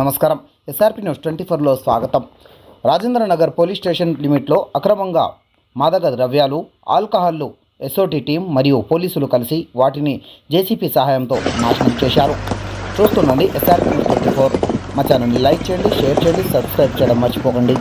నమస్కారం. SRP news twenty ఫోర్లో స్వాగతం. రాజేంద్ర నగర్ పోలీస్ స్టేషన్ లిమిట్లో అక్రమంగా మాదక ద్రవ్యాలు ఆల్కహాల్లు ఎస్ఓటి టీం మరియు పోలీసులు కలిసి వాటిని జేసీపీ సహాయంతో నాశనం చేశారు. చూస్తుండండి ఎస్ఆర్పి న్యూస్ ట్వంటీ ఫోర్. మా ఛానల్ని లైక్ చేయండి షేర్ చేయండి సబ్స్క్రైబ్ చేయడం మర్చిపోకండి.